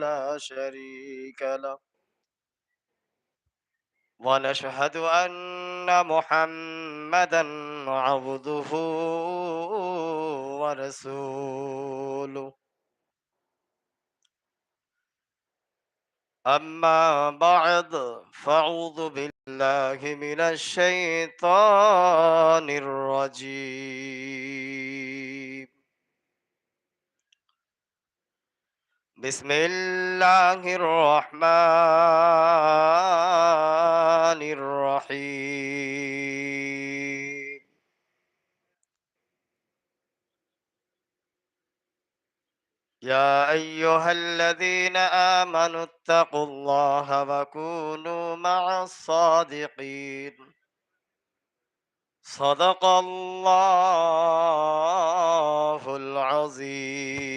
لا شريك له. ونشهد أن محمدا عبده ورسوله. أما بعد فأعوذ بالله من الشيطان الرجيم. بسم الله الرحمن الرحيم. يا أيها الذين آمنوا اتقوا الله وكونوا مع الصادقين. صدق الله العظيم.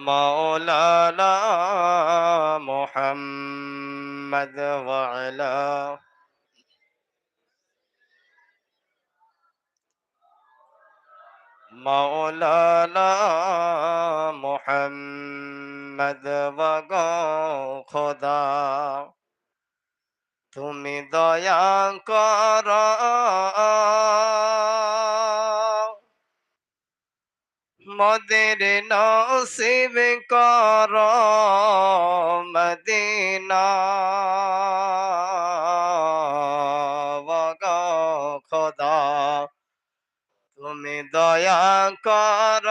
مولانا محمد وعلى مولانا محمد وگو খোদা তুমি দয়া কর মদের নসিব কর মদিনা। খোদা তুমি দয়া কর।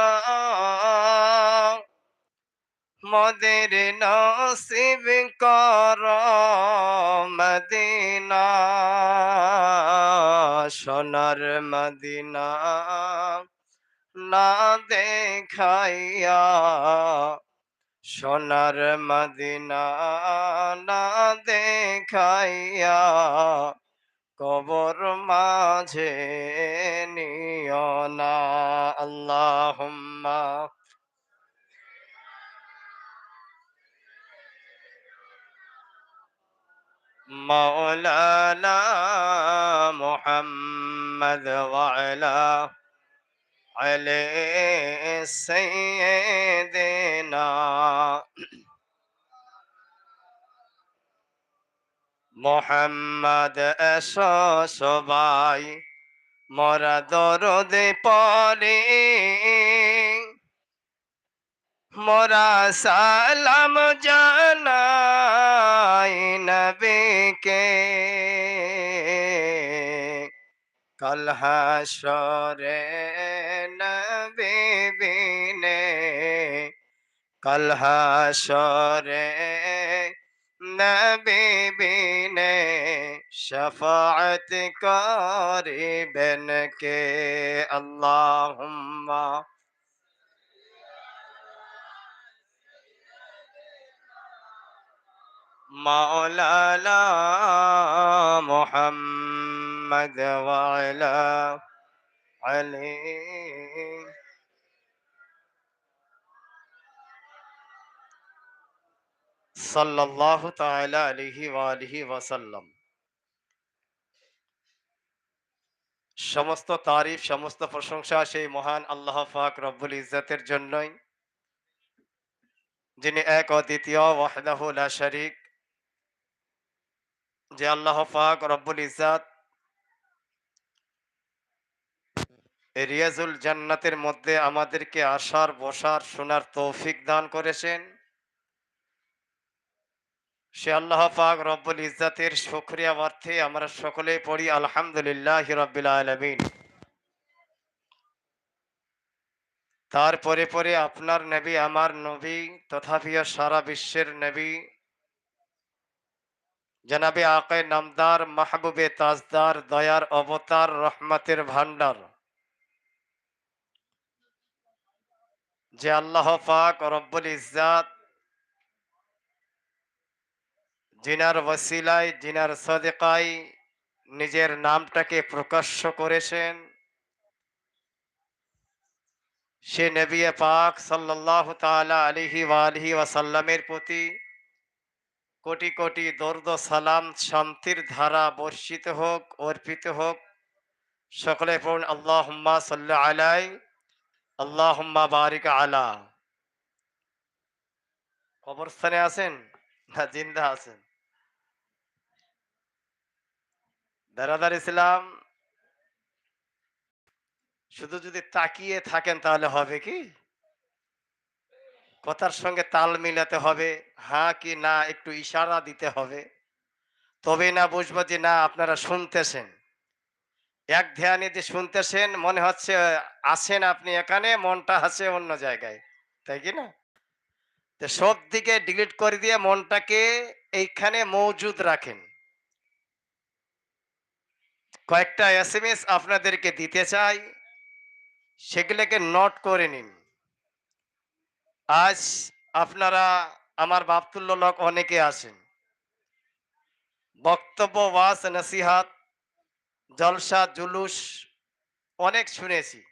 মদের নসিব কর মদিনা। সোনার মদিনা। না দেখাইয়া সোনার মদিনা না দেখাইয়া কবর মাঝে নিও না আল্লাহুম্মা مولانا محمد وعلى علي سيدنا মোহাম্মদ এসো সবাই মরা দরদে পরে মোরা সালাম জানাই নবীকে কল হাসরে নবী বিনে কল হাসরে নবী বিনে শফাআত করিবেন কে আল্লাহুম্মা مولانا محمد وعلى عليم صلى الله تعالى عليه وآله وسلم সমস্ত তারিফ সমস্ত প্রশংসা সেই মহান আল্লাহ পাক রব্বুল ইজ্জতের জন্যই যিনি এক অদ্বিতীয় ওয়াহদাহু লা শারিক যে আল্লাহ পাক রব্বুল ইজ্জাত রিয়াজুল জান্নাতের মধ্যে আমাদেরকে আসার, বসার, শোনার তৌফিক দান করেছেন। সে আল্লাহ পাক রব্বুল ইজ্জাতের শুকরিয়া অর্থে আমরা সকলে পড়ি, আলহামদুলিল্লাহ রব্বিল আলামিন। তারপরে পরে আপনার নবী, আমার নবী, তথাপিও সারা বিশ্বের নবী। জনাবে আকায় নামদার, মাহবুবে তাজদার, দয়ার অবতার, রহমতের ভান্ডার যে আল্লাহ পাক রব্বুল ইজ্জাত জিনার ওসিলায় জিনার সদেকায় নিজের নামটাকে প্রকাশ্য করেছেন। সে নবী পাক সাল্লাহ তালা আলিহি ওয়ালিহি ওয়াসাল্লামের প্রতি কোটি কোটি দর্দ সালাম, শান্তির ধারা বর্ষিত হোক, অর্পিত হোক। সকলে পড়ুন আল্লাহ সাল্লাহ আলাই। আল্লাহ বারিক আলা। কবরস্থানে আছেন না জিন্দা আছেন? বেরাদার ইসলাম, শুধু যদি তাকিয়ে থাকেন তাহলে হবে কি? কথার সঙ্গে তাল মিলাতে হবে হ্যাঁ কি না একটু ইশারা দিতে হবে। তবে না বুঝব যে না, আপনারা শুনতেছেন। এক ধ্যানে যে শুনতেছেন, মনে হচ্ছে, আছেন আপনি এখানে, মনটা আছে অন্য জায়গায়। তাই কি না? তো সব দিকে ডিলিট করে দিয়ে মনটাকে এইখানে মজুদ রাখেন। কয়েকটা এস এম এস আপনাদেরকে দিতে চাই। সেগুলোকে নোট করে নিন। আজ আপনারা, আমার বাপতুল্য লোক অনেকে আছেন। বক্তব্য ওয়াস নসিহাত জলসা, জুলুস অনেক শুনেছি।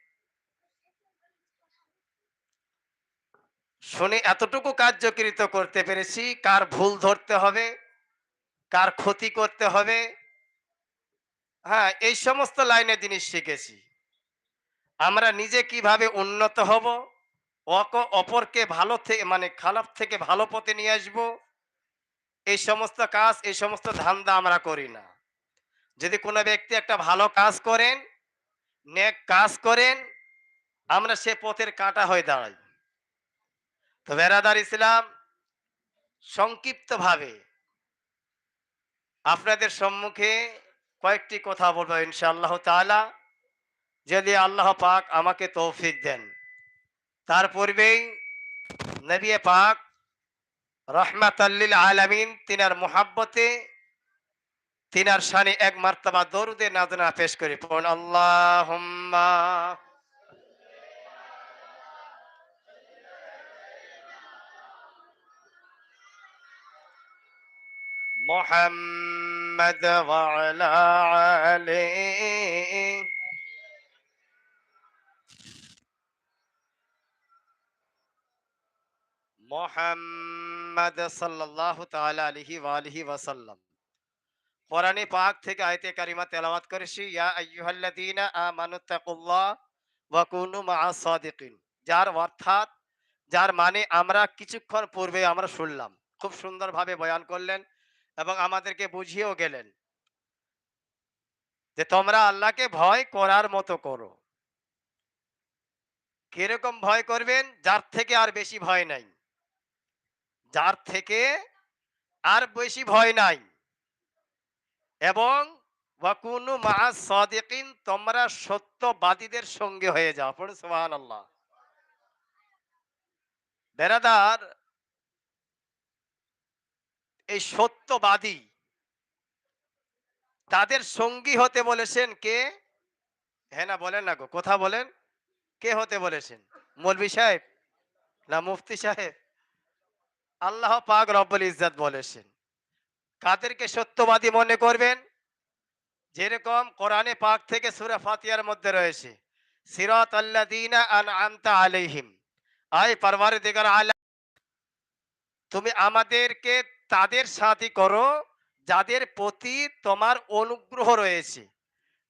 শুনে এতটুকু কার্যকৃত করতে পেরেছি, কার ভুল ধরতে হবে, কার ক্ষতি করতে হবে। হ্যাঁ এই সমস্ত লাইনে জিনিস শিখেছি। আমরা নিজে কীভাবে উন্নত হব, অক, অপরকে ভালো থেকে মানে খারাপ থেকে ভালো পথে নিয়ে আসব, এই সমস্ত কাজ, এই সমস্ত ধান্দা আমরা করি না। যদি কোনো ব্যক্তি একটা ভালো কাজ করেন, নেক কাজ করেন, আমরা সে পথের কাটা হয়ে দাঁড়াই। তো বেরাদার ইসলাম, সংক্ষিপ্তভাবে আপনাদের সম্মুখে কয়েকটি কথা বলব ইনশাআল্লাহ তাআলা। যদি আল্লাহ পাক আমাকে তৌফিক দেন। তার পূর্বেই নবী পাক রহমাতাল্লিল আলামিন তিনার মোহাব্বতে তিনার শানে এক মার্তবা দরুদে নাজনা পেশ করি পড়ুন আল্লাহুম্মা محمد وعلى عليه মোহাম্মদ সাল্লাল্লাহু তাআলা আলাইহি ওয়া আলিহি ওয়াসাল্লাম কোরআনে পাক থেকে আয়াতে কারিমা তেলাওয়াত করেছি, ইয়া আইয়ুহাল্লাযীনা আমানু তাকুল্লাহ ওয়া কুনু মাআস সাদিকিন। যার অর্থাৎ, যার মানে আমরা কিছুক্ষণ পূর্বে আমরা শুনলাম। খুব সুন্দরভাবে বয়ান করলেন এবং আমাদেরকে বুঝিয়েও গেলেন যে তোমরা আল্লাহকে ভয় করার মতো করো। কীরকম ভয় করবেন? যার থেকে আর বেশি ভয় নাই। যার থেকে আর বেশি ভয় নাই। এবং ওয়াকুনু মা সাদিকিন, তোমরা সত্যবাদীদের সঙ্গে হয়ে যাও। পড়ে সুবহানাল্লাহ। বেরাদার, এই সত্যবাদী তাদের সঙ্গী হতে বলেছেন কে? হ্যাঁ না, বলেন না গো, কথা বলেন। কে হতে বলেছেন? মৌলবি সাহেব না মুফতি সাহেব? আল্লাহ পাক রব্বুল ইজ্জাত বলেছেন। কাদেরকে সত্যবাদী মনে করবেন? যেরকম কোরআনে পাক থেকে সূরা ফাতিয়ার মধ্যে রয়েছে, সিরাত সিরাতাল্লাযীনা আনআমতা আলাইহিম আয় পরওয়ারদিগার আলাম তুমি আমাদেরকে তাদের সাথী করো যাদের প্রতি তোমার অনুগ্রহ রয়েছে,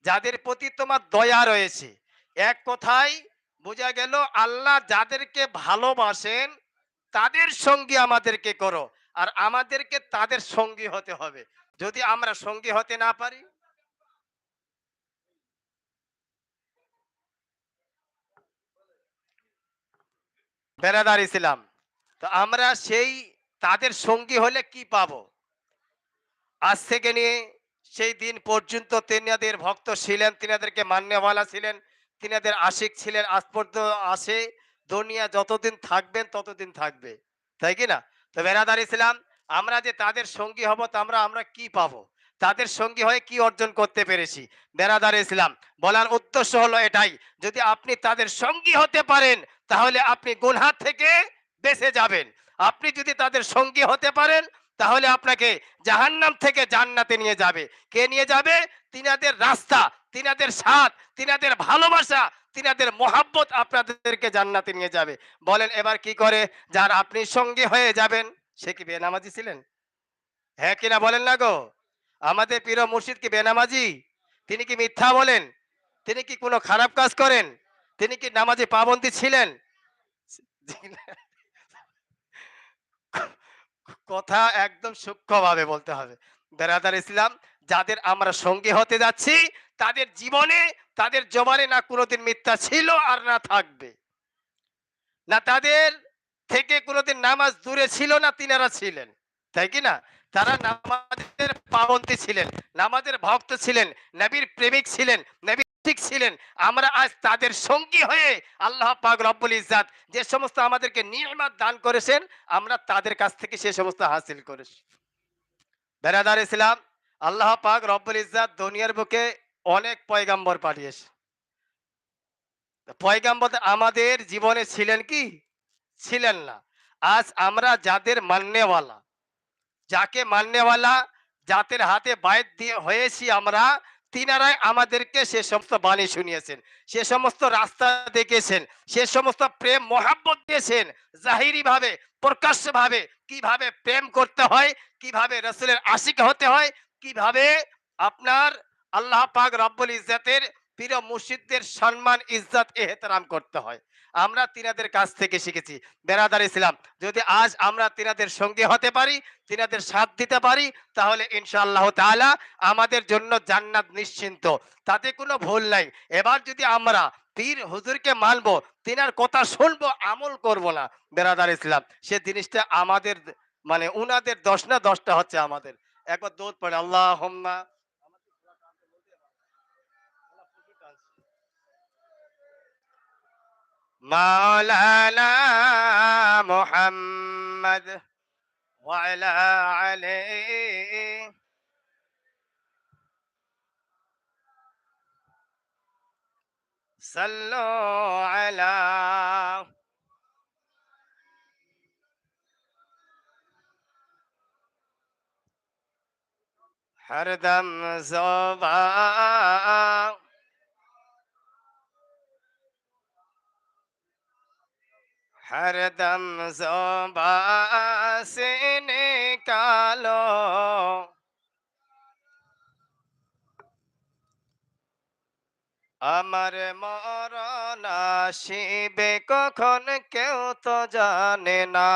যাদের প্রতি তোমার দয়া রয়েছে। এক কথায় বোঝা গেল, আল্লাহ যাদেরকে ভালোবাসেন, তাদের সঙ্গী আমাদেরকে করো। আর আমাদেরকে তাদের সঙ্গী হতে হবে। যদি আমরা সঙ্গী হতে না পারি? বেড়াদার ইসলাম, তো আমরা সেই তাদের সঙ্গী হলে কি পাব? আজ থেকে নিয়ে সেই দিন পর্যন্ত তিনাদের ভক্ত ছিলেন তিনাদেরকে মান্যওয়ালা ছিলেন তিনাদের আশিক ছিলেন, আজ পর্যন্ত আসে। দুনিয়া যতদিন থাকবেন ততদিন থাকবে। তাই কি না? তো বেরাদার ইসলাম, আমরা যে তাদের সঙ্গী হব, তা আমরা আমরা কি পাবো? তাদের সঙ্গী হয়ে কি অর্জন করতে পেরেছি? বেরাদার ইসলাম, বলার উদ্দেশ্য হলো এটাই, যদি আপনি তাদের সঙ্গী হতে পারেন, তাহলে আপনি গুনহার থেকে বেঁচে যাবেন। আপনি যদি তাদের সঙ্গী হতে পারেন, তাহলে আপনাকে জাহান্নাম থেকে জান্নাতে নিয়ে যাবে। কে নিয়ে যাবে? তিনাদের রাস্তা, তিনাদের স্বাদ, তিনাদের ভালোবাসা তিনাদের মোহাব্বত আপনাদেরকে জান্নাতে নিয়ে যাবে। বলেন, এবার কি করে? যার আপনি সঙ্গী হয়ে যাবেন, সে কি বেনামাজি ছিলেন? হ্যাঁ কিনা বলেন না গো? আমাদের প্রিয় মুর্শিদ কি বেনামাজি? তিনি কি মিথ্যা বলেন? তিনি কি কোনো খারাপ কাজ করেন? তিনি কি নামাজে পাবন্দী ছিলেন? কথা একদম সূক্ষ্মভাবে বলতে হবে। বেরাদার ইসলাম, যাদের আমরা সঙ্গী হতে যাচ্ছি, তাদের জীবনে তাদের জবানে না কোনোদিন মিথ্যা ছিল আর না থাকবে। না তাদের থেকে কোনোদিন নামাজ দূরে ছিল না তিনারা ছিলেন। তাই কি না? তারা নামাজের পাবন্দি ছিলেন, নামাজের ভক্ত ছিলেন, নবীর প্রেমিক ছিলেন নবী ঠিক ছিলেন। আমরা আজ তাদের সঙ্গী হয়ে আল্লাহ পাক রব্বুল ইজাত যে সমস্ত আমাদেরকে নিয়ামত দান করেছেন, আমরা তাদের কাছ থেকে সে সমস্ত হাসিল করেছি। বেরাদার ইসলাম, আল্লাহ পাক রব্বুল ইজাত দুনিয়ার বুকে অনেক পয়গাম্বর পাঠিয়েছে। পয়গাম্বর আমাদের জীবনে ছিলেন কি? ছিলেন না। আজ আমরা যাদের মান্যওয়ালা, যাকে মান্যওয়ালা যাদের হাতে বায়ত দিয়ে হয়েছি আমরা, তিনারাই আমাদেরকে সে সমস্ত বাণী শুনিয়েছেন, সে সমস্ত রাস্তা দেখেছেন, সে সমস্ত প্রেম, মহাব্বত দিয়েছেন জাহিরি ভাবে প্রকাশ্য ভাবে কীভাবে প্রেম করতে হয়, কীভাবে রসুলের আশিক হতে হয়, কীভাবে আপনার আল্লাহ পাক রব্বুল ইজ্জাতের প্রিয় মুর্শিদদের সম্মান, ইজ্জত, এহতরাম করতে হয়। আমরা তিনাদের কাছ থেকে শিখেছি। বেরাদার ইসলাম, যদি আজ আমরা তিনাদের সঙ্গে হতে পারি, তিনাদের সাথ দিতে পারি, তাহলে ইনশাআল্লাহ তাআলা আমাদের জন্য জান্নাত নিশ্চিন্ত। তাতে কোনো ভুল নাই। এবার যদি আমরা পীর হুজুরকে মানবো, তিনার কথা শুনব, আমল করব না, বেরাদার ইসলাম, সে জিনিসটা আমাদের মানে উনাদের দশ না দশটা হচ্ছে আমাদের। একবার দৌড় পড়ে আল্লাহ مولانا محمد وعلى عليه. صلوا على هردم زوبا हरदम जोबा से निकालो আমার মরণ আসিবে কখন কেউ তো জানে না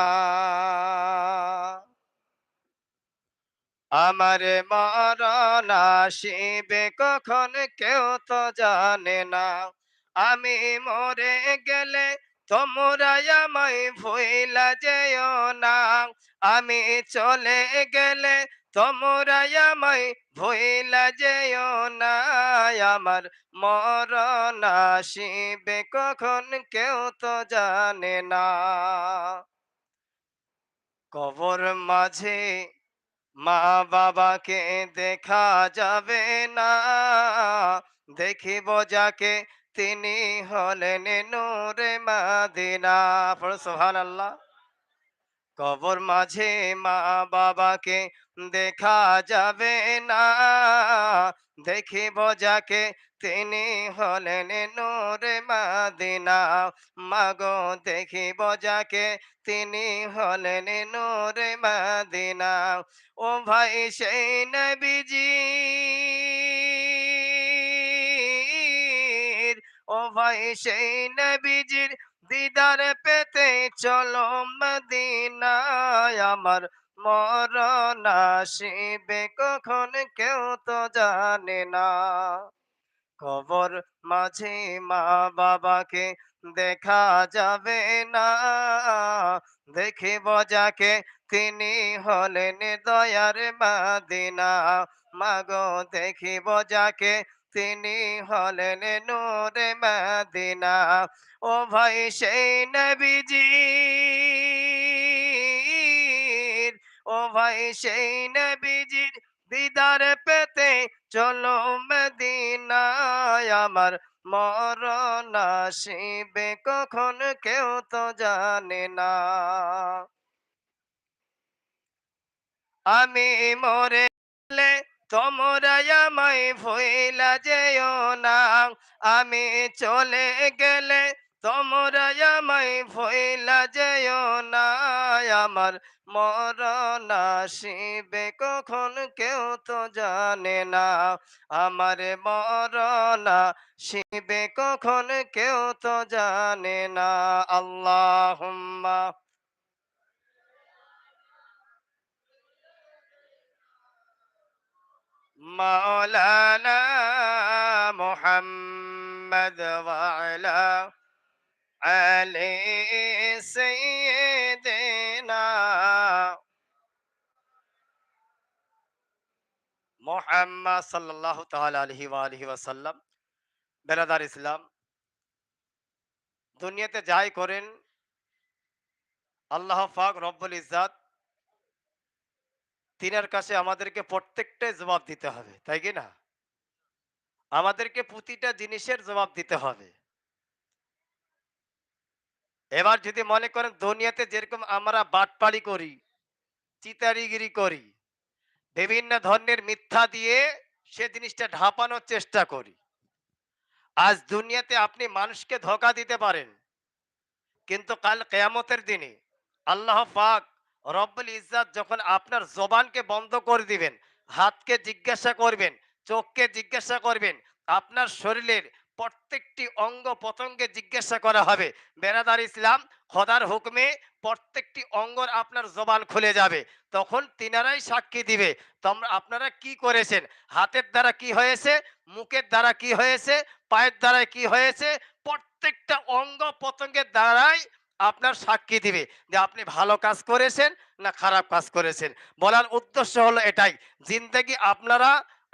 আমার মরণ আসিবে কখন কেউ তো জানে না আমি মরে গেলে তোমরা আমায় ভইলা যেও না। আমি চলে গেলে তোমরা আমায় ভইলা যেও না। আমার মরণ আসিবে কখন কেউ তো জানে না। কবর মাঝে মা বাবাকে দেখা যাবে না। দেখিব যাকে তিনি হলেন নূরে মাদিনা। পড়ো সোহান আল্লাহ কবর মাঝে মা বাবাকে দেখা যাবে না। দেখিব যাকে তিনি হলেন নূরে মাদিনা। মাগো, দেখিব যাকে তিনি হলেন নূরে মাদিনা। ও ভাই সেই নবীজি। ও ভাই সেই নবীজির দিদার পেতে চলো মদিনায়। আমার মরণ আসিবে, কখন কেউ তো জানে না। কবর মাঝে মা বাবাকে দেখা যাবে না। দেখিব যাকে, তিনি হলেন দয়ার মাদিনা। মাগো, দেখিব যাকে তিনি হলেন নূরে মাদিনা। ও ভাই সেই নবীজি ও ভাই সেই নবীজির দিদার পেতে চলো মদিনায়। আমার মরণ আসিবে কখন কেউ তো জানে না। আমি মরে তোমরা আমায় ভইলা যেও না। আমি চলে গেলে তোমরা আমায় ভইলা যেও না। আমার মরণ আসিবে কখন কেউ তো জানে না। আমার মরণ শিবে কখন কেউ তো জানে না। আল্লাহ مولانا محمد وعلى علي سيدنا মোহাম্মদ সাল্লাল্লাহু তাআলা আলাইহি ওয়া আলিহি ওয়াসাল্লাম বেরাদার ইসলাম দুনিয়াতে যাই করেন আল্লাহ পাক রব্বুল ইজ্জাত তিনার কাছে আমাদেরকে প্রত্যেকটাই জবাব দিতে হবে, তাই কি না? আমাদেরকে প্রতিটা জিনিসের জবাব দিতে হবে। এবার যদি মনে করেন দুনিয়াতে যেরকম আমরা বাটপাড়ি করি, চিতারিগিরি করি, বিভিন্ন ধরনের মিথ্যা দিয়ে সে জিনিসটা ঢাপানোর চেষ্টা করি, আজ দুনিয়াতে আপনি মানুষকে ধোকা দিতে পারেন, কিন্তু কাল কেয়ামতের দিনে আল্লাহ পাক রব্বুল ইজ্জাত যখন আপনার জবানকে বন্ধ করে দিবেন, হাতকে জিজ্ঞাসা করবেন, চোখকে জিজ্ঞাসা করবেন, আপনার শরীরের প্রত্যেকটি অঙ্গ প্রত্যঙ্গে জিজ্ঞাসা করা হবে, বেরাদার ইসলাম, খোদার হুকমে প্রত্যেকটি অঙ্গর আপনার জবান খুলে যাবে। তখন তিনারাই সাক্ষী দিবে, তোমরা, আপনারা কি করেছেন? হাতের দ্বারা কি হয়েছে? মুখের দ্বারা কি হয়েছে? পায়ের দ্বারা কি হয়েছে? প্রত্যেকটা অঙ্গ প্রত্যঙ্গের দ্বারাই আপনার সাক্ষী দিবে যে আপনি ভালো কাজ করেছেন না খারাপ কাজ করেছেন। বলার উদ্দেশ্য হলো এটাই, জিন্দেগি আপনারা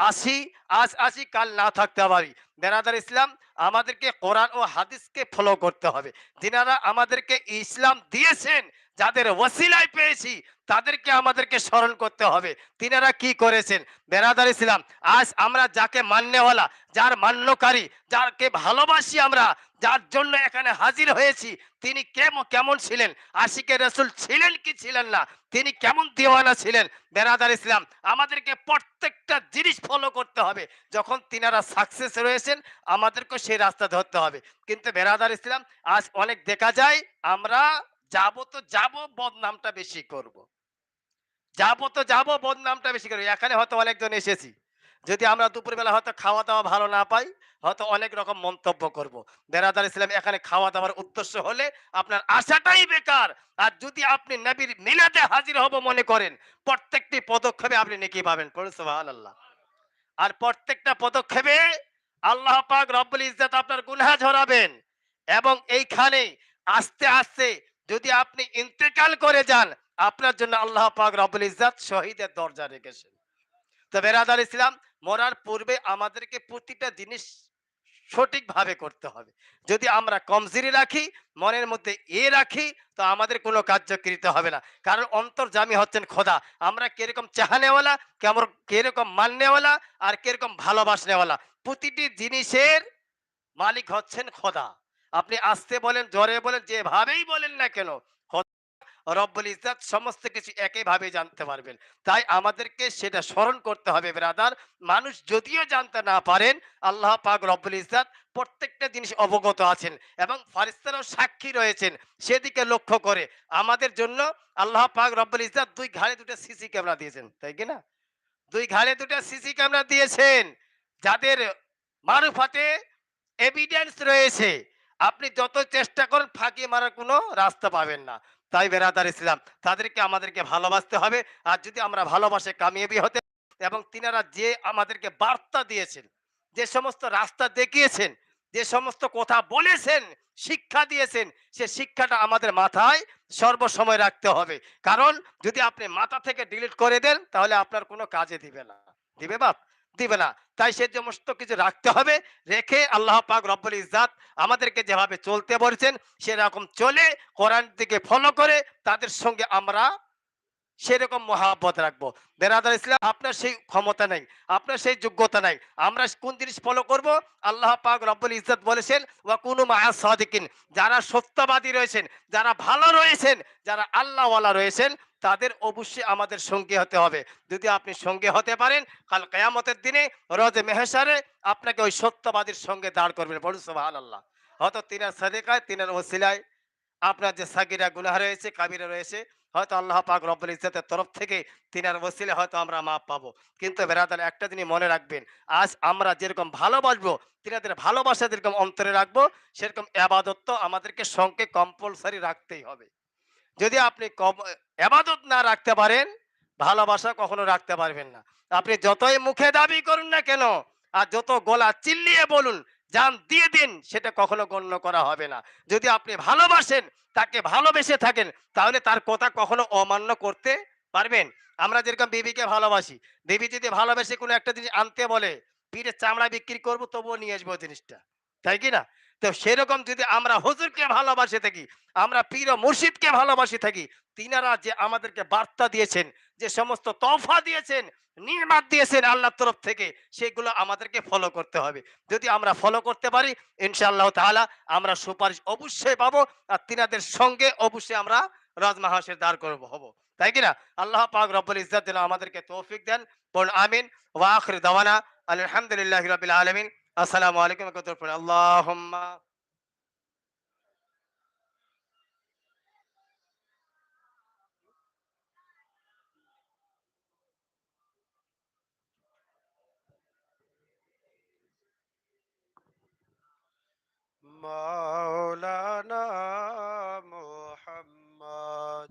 আসি, আজ আসি, কাল না থাকতে পারি। বেনাদার ইসলাম, আমাদেরকে কোরআন ও হাদিসকে ফলো করতে হবে। যিনারা আমাদেরকে ইসলাম দিয়েছেন যাদের ওসিলায় পেয়েছি, তাদেরকে আমাদেরকে স্মরণ করতে হবে। তিনারা কি করেছেন? বেনাদার ইসলাম, আজ আমরা যাকে মান্যওয়ালা, যার মান্যকারী, যাকে ভালোবাসি আমরা, যার জন্য এখানে হাজির হয়েছি, তিনি কেমন কেমন ছিলেন? আশিকে রসুল ছিলেন কি ছিলেন না? তিনি কেমন দিওয়ানা ছিলেন? বেরাদার ইসলাম, আমাদেরকে প্রত্যেকটা জিনিস ফলো করতে হবে। যখন তিনারা সাকসেস রয়েছেন আমাদেরকে সেই রাস্তা ধরতে হবে। কিন্তু বেরাদার ইসলাম, আজ অনেক দেখা যায়, আমরা যাব তো যাব, বদনামটা বেশি করব। যাব তো যাব, বদনামটা বেশি করব। এখানে হয়তো অনেকজন এসেছি। যদি আমরা দুপুরবেলা হয়তো খাওয়া দাওয়া ভালো না পাই, হয়তো অনেক রকম মন্তব্য করব। বেরাদার ইসলাম, এখানে খাওয়া দাওয়ার উদ্দেশ্য হলে আপনার আশাটাই বেকার। আর যদি আপনি নবীর মিলাতে হাজির হব মনে করেন, প্রত্যেকটি পদক্ষেপে আপনি নেকি পাবেন। আল্লাহ আর প্রত্যেকটা পদক্ষেপে আল্লাহ পাক রব্বুল ইজ্জত আপনার গুনহা ঝরাবেন। এবং এইখানে আস্তে আস্তে যদি আপনি ইন্তেকাল করে যান, আপনার জন্য আল্লাহ পাক রব্বুল ইজ্জত শহীদের দরজা রেখেছেন। তো বেরাদার ইসলাম, মরার পূর্বে আমাদেরকে প্রতিটা জিনিস সঠিকভাবে করতে হবে। যদি আমরা কমজোরি রাখি, মনের মধ্যে এ রাখি, তো আমাদের কোনো কার্যকৃত হবে না। কারণ অন্তর্জামী হচ্ছেন খোদা। আমরা কীরকম চাহানেওয়ালা, কেমন, কীরকম মাননেওয়ালা আর কীরকম ভালোবাসনেওয়ালা। প্রতিটি জিনিসের মালিক হচ্ছেন খোদা। আপনি আসতে বলেন জ্বরে বলেন, যেভাবেই বলেন না কেন রব্বুল ইজ্জাত সমস্ত কিছু একইভাবে জানতে পারবেন। তাই আমাদেরকে সেটা স্মরণ করতে হবে ব্রাদার। মানুষ যদিও জানতে না পারেন, আল্লাহ পাক রব্বুল ইজ্জাত প্রত্যেকটা জিনিস অবগত আছেন এবং ফারিস্তারাও সাক্ষী রয়েছেন সেদিকে লক্ষ্য করে। আমাদের জন্য আল্লাহ পাক রব্বুল ইজ্জাত দুই ঘাড়ে দুটো সিসি ক্যামেরা দিয়েছেন, তাই কি না? দুই ঘাড়ে দুটো সিসি ক্যামেরা দিয়েছেন, যাদের মারুফাতে এভিডেন্স রয়েছে। আপনি যত চেষ্টা করেন, ফাঁকি মারার কোনো রাস্তা পাবেন না। তাই বেরাদার ইসলাম, তাদেরকে আমাদেরকে ভালোবাসতে হবে। আর যদি আমরা ভালোবাসে, কামিয়াবি হতে এবং তিনারা যে আমাদেরকে বার্তা দিয়েছেন, যে সমস্ত রাস্তা দেখিয়েছেন, যে সমস্ত কথা বলেছেন, শিক্ষা দিয়েছেন, সে শিক্ষাটা আমাদের মাথায় সর্বসময় রাখতে হবে। কারণ যদি আপনি মাথা থেকে ডিলিট করে দেন, তাহলে আপনার কোনো কাজে দিবে না। দিবে বাপ? দিবে না। তাই সে সমস্ত কিছু রাখতে হবে, রেখে আল্লাহ পাক রব্বুল ইজ্জাত আমাদেরকে যেভাবে চলতে বলছেন, সেরকম চলে কোরআন থেকে ফলো করে তাদের সঙ্গে আমরা সেরকম মহাব্বত রাখব। বেরাদার ইসলাম, আপনার সেই ক্ষমতা নাই, আপনার সেই যোগ্যতা নাই, আমরা কোন জিনিস ফলো করব? আল্লাহ পাক রব্বুল ইজ্জত বলেছেন ওয়া কুনু মাআস সাদিকিন যারা সত্যবাদী রয়েছেন, যারা ভালো রয়েছেন, যারা আল্লাহওয়ালা রয়েছেন তাদের অবশ্যই আমাদের সঙ্গী হতে হবে। যদি আপনি সঙ্গে হতে পারেন, কাল কেয়ামতের দিনে রজে মেহেসারে আপনাকে ওই সত্যবাদীর সঙ্গে দাঁড় করবেন বলুন, সুবহানাল্লাহ। হয়তো তিনার সাদেকায়, তিনার ওসিলায় আপনার যে সাগিরা গুনাহ রয়েছে, কাবিরা রয়েছে, হয়তো আল্লাহ পাক রব্বুল ইজ্জতের তরফ থেকে তিনার ওসিলে হয়তো আমরা মাপ পাবো। কিন্তু বেরাদার, একটা জিনিস মনে রাখবেন, আজ আমরা যেরকম ভালোবাসবো, তিনাদের ভালোবাসা যেরকম অন্তরে রাখব, সেরকম আবাদত তো আমাদেরকে সঙ্গে কম্পালসারি রাখতেই হবে। যদি আপনি এবাদত না রাখতে পারেন, ভালোবাসা কখনো রাখতে পারবেন না। আপনি যতই মুখে দাবি করুন না কেন, আর যত গলা চিল্লিয়ে বলুন জান দিয়ে দিন, সেটা কখনো গণ্য করা হবে না। যদি আপনি ভালোবাসেন, তাকে ভালোবেসে থাকেন, তাহলে তার কথা কখনো অমান্য করতে পারবেন। আমরা যেরকম বিবিকে ভালোবাসি, বিবি যদি ভালোবেসে কোনো একটা জিনিস আনতে বলে পিঠের চামড়া বিক্রি করব, তবুও নিয়ে আসব জিনিসটা। তাই কি না? তো সেরকম যদি আমরা হুজুরকে ভালোবাসে থাকি, আমরা পীর মুর্শিদকে ভালোবাসি থাকি, তিনারা যে আমাদেরকে বার্তা দিয়েছেন, যে সমস্ত তফা দিয়েছেন নির্মাত দিয়েছেন আল্লাহর তরফ থেকে, সেগুলো আমাদেরকে ফলো করতে হবে। যদি আমরা ফলো করতে পারি, ইনশাআল্লাহ তাআলা আমরা সুপারিশ অবশ্যই পাবো আর তিনাদের সঙ্গে অবশ্যই আমরা রাজমাহাসের দাঁড় করব, হব। তাই কিনা আল্লাহ পাক রব্বুল ইজ্জত যেন আমাদেরকে তৌফিক দেন। বলুন আমিন। ওয়া আখির দাওয়ানা আলহামদুলিল্লাহি রাব্বিল আলামিন। السلام عليكم ورحمة الله مولانا محمد